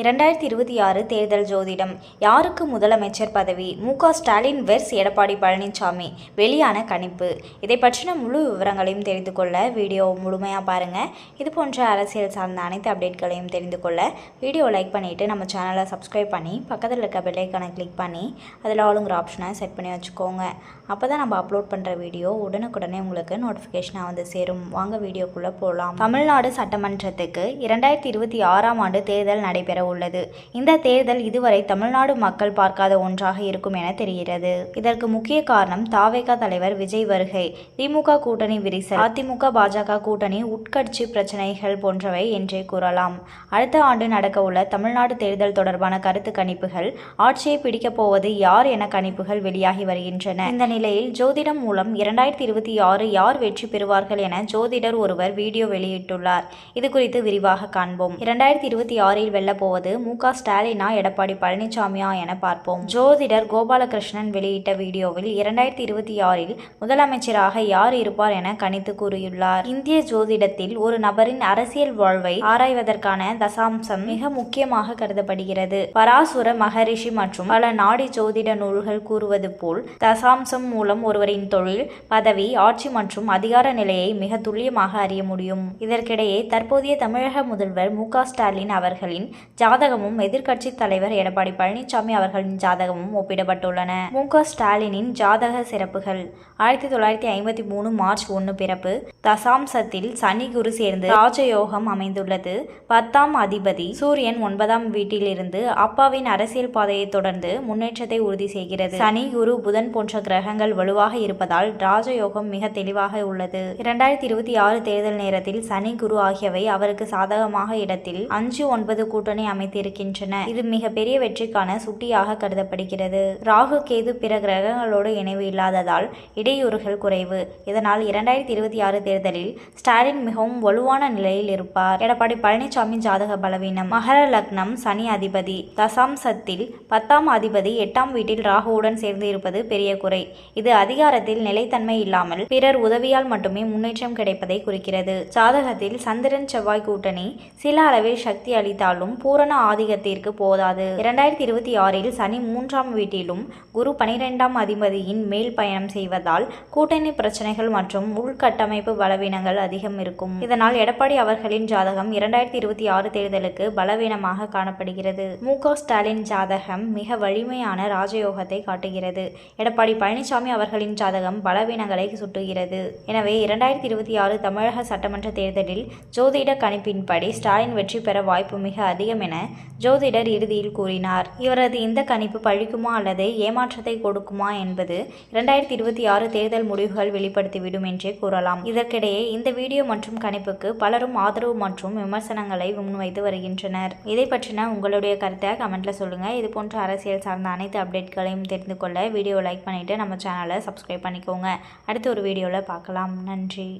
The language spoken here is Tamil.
இரண்டாயிரத்தி இருபத்தி ஆறு தேர்தல் ஜோதிடம். யாருக்கு முதலமைச்சர் பதவி? மு. க. ஸ்டாலின் வெர்ஸ் எடப்பாடி பழனிசாமி வெளியான கணிப்பு. இதை பற்றின முழு விவரங்களையும் தெரிந்து கொள்ள வீடியோ முழுமையாக பாருங்கள் இது போன்ற அரசியல் சார்ந்த அனைத்து அப்டேட்களையும் தெரிந்து கொள்ள வீடியோ லைக் பண்ணிவிட்டு நம்ம சேனலை சப்ஸ்கிரைப் பண்ணி பக்கத்தில் இருக்க பெல்லைக்கானை கிளிக் பண்ணி அதில் ஆளுங்கிற ஆப்ஷனை செட் பண்ணி வச்சுக்கோங்க. அப்போ தான் நம்ம அப்லோட் பண்ணுற வீடியோ உடனுக்குடனே உங்களுக்கு நோட்டிஃபிகேஷனாக வந்து சேரும். வாங்க வீடியோக்குள்ளே போகலாம் தமிழ்நாடு சட்டமன்றத்துக்கு இரண்டாயிரத்தி இருபத்தி ஆறாம் ஆண்டு தேர்தல் நடைபெற உள்ளது. இந்த தேர்தல் இதுவரை தமிழ்நாடு மக்கள் பார்க்காத ஒன்றாக இருக்கும் என தெரிகிறது. இதற்கு முக்கிய காரணம் தாவேகா தலைவர் விஜய் வருகை. திமுக கூட்டணி விரிசல். அதிமுக பாஜக கூட்டணி உட்கட்சி பிரச்சனைகள் போன்றவை என்றே கூறலாம். அடுத்த ஆண்டு நடக்க உள்ள தமிழ்நாடு தேர்தல் தொடர்பான கருத்து கணிப்புகள் ஆட்சியை பிடிக்கப் போவது யார் என கணிப்புகள் வெளியாகி வருகின்றன. இந்த நிலையில் ஜோதிடம் மூலம் இரண்டாயிரத்தி இருபத்தி ஆறு யார் வெற்றி பெறுவார்கள் என ஜோதிடர் ஒருவர் வீடியோ வெளியிட்டுள்ளார். இது குறித்து விரிவாக காண்போம். இரண்டாயிரத்தி இருபத்தி ஆறில் வெல்லப்போ போவது மு. க. ஸ்டாலினா எடப்பாடி பழனிசாமியா என பார்ப்போம். ஜோதிடர் கோபாலகிருஷ்ணன் வெளியிட்ட வீடியோவில் இரண்டாயிரத்தி இருபத்தி ஆறில் முதலமைச்சராக யார் இருப்பார் என கணித்து கூறியுள்ளார். இந்திய ஜோதிடத்தில் ஒரு நபரின் அரசியல் வாழ்வை ஆராய்வதற்கான தசாம்சம் மிக முக்கியமாக கருதப்படுகிறது. பராசுர மகரிஷி மற்றும் பல நாடி ஜோதிட நூல்கள் கூறுவது போல் தசாம்சம் மூலம் ஒருவரின் தொழில் பதவி ஆட்சி மற்றும் அதிகார நிலையை மிக துல்லியமாக அறிய முடியும். இதற்கிடையே தற்போதைய தமிழக முதல்வர் மு. க. ஸ்டாலின் அவர்களின் ஜாதகமும் எதிர்க்கட்சி தலைவர் எடப்பாடி பழனிசாமி அவர்களின் ஜாதகமும் ஒப்பிடப்பட்டுள்ளன. மு. ஸ்டாலினின் ஜாதக சிறப்புகள். ஆயிரத்தி தொள்ளாயிரத்தி ஐம்பத்தி மூணு மார்ச் ஒன்று பிறப்பு. தசாம்சத்தில் சனி குரு சேர்ந்து ராஜயோகம் அமைந்துள்ளது. பத்தாம் அதிபதி சூரியன் ஒன்பதாம் வீட்டிலிருந்து அப்பாவின் அரசியல் பாதையை தொடர்ந்து முன்னேற்றத்தை உறுதி செய்கிறது. சனி குரு புதன் போன்ற கிரகங்கள் வலுவாக இருப்பதால் ராஜயோகம் மிக தெளிவாக உள்ளது. இரண்டாயிரத்தி இருபத்தி ஆறு தேர்தல் நேரத்தில் சனி குரு ஆகியவை அவருக்கு சாதகமாக இடத்தில் அஞ்சு ஒன்பது கூட்டணி அமைத்திருக்கின்றன. இது மிகப்பெரிய வெற்றிக்கான சுட்டியாக கருதப்படுகிறது. ராகு கேது பிற கிரகங்களோடு இணைவு இல்லாததால் இடையூறுகள் குறைவு. இதனால் இரண்டாயிரத்தி இருபத்தி ஆறு தேர்தலில் ஸ்டாலின் மிகவும் வலுவான நிலையில் இருப்பார். எடப்பாடி பழனிசாமி ஜாதக பலவீனம். மகர லக்னம் சனி அதிபதி. தசாம்சத்தில் பத்தாம் அதிபதி எட்டாம் வீட்டில் ராகுவுடன் சேர்ந்து இருப்பது பெரிய குறை. இது அதிகாரத்தில் நிலைத்தன்மை இல்லாமல் பிறர் உதவியால் மட்டுமே முன்னேற்றம் கிடைப்பதை குறிக்கிறது. ஜாதகத்தில் சந்திரன் செவ்வாய் கூட்டணி சில அளவில் சக்தி அளித்தாலும் பூரண ஆதிக்கத்திற்கு போதாது. இரண்டாயிரத்தி இருபத்தி ஆறில் சனி மூன்றாம் வீட்டிலும் குரு பனிரெண்டாம் அதிபதியின் மேல் பயணம் செய்வதால் கூட்டணி பிரச்சனைகள் மற்றும் உள்கட்டமைப்பு பலவீனங்கள் அதிகம் இருக்கும். இதனால் எடப்பாடி அவர்களின் ஜாதகம் இரண்டாயிரத்தி இருபத்தி ஆறு தேர்தலுக்கு பலவீனமாக காணப்படுகிறது. மு ஸ்டாலின் ஜாதகம் மிக வலிமையான ராஜயோகத்தை காட்டுகிறது. எடப்பாடி பழனிசாமி அவர்களின் ஜாதகம் பலவீனங்களை சுட்டுகிறது. எனவே இரண்டாயிரத்தி இருபத்தி ஆறு தமிழக சட்டமன்ற தேர்தலில் ஜோதிட கணிப்பின்படி ஸ்டாலின் வெற்றி பெற வாய்ப்பு மிக அதிகம் என ஜோதிடர் இறுதியில் கூறினார். இவரது இந்த கணிப்பு பழிக்குமா அல்லது ஏமாற்றத்தை கொடுக்குமா என்பது இரண்டாயிரத்தி இருபத்தி ஆறு தேர்தல் முடிவுகள் வெளிப்படுத்திவிடும் என்றே கூறலாம். இதற்கிடையே இந்த வீடியோ மற்றும் கணிப்புக்கு பலரும் ஆதரவு மற்றும் விமர்சனங்களை முன்வைத்து வருகின்றனர். இதை பற்றின உங்களுடைய கருத்தை கமெண்ட்ல சொல்லுங்க. இது போன்ற அரசியல் சார்ந்த அனைத்து அப்டேட்களையும் தெரிந்து கொள்ள வீடியோ லைக் பண்ணிட்டு நம்ம சேனலை சப்ஸ்கிரைப் பண்ணிக்கோங்க. அடுத்த ஒரு வீடியோவில் பார்க்கலாம். நன்றி.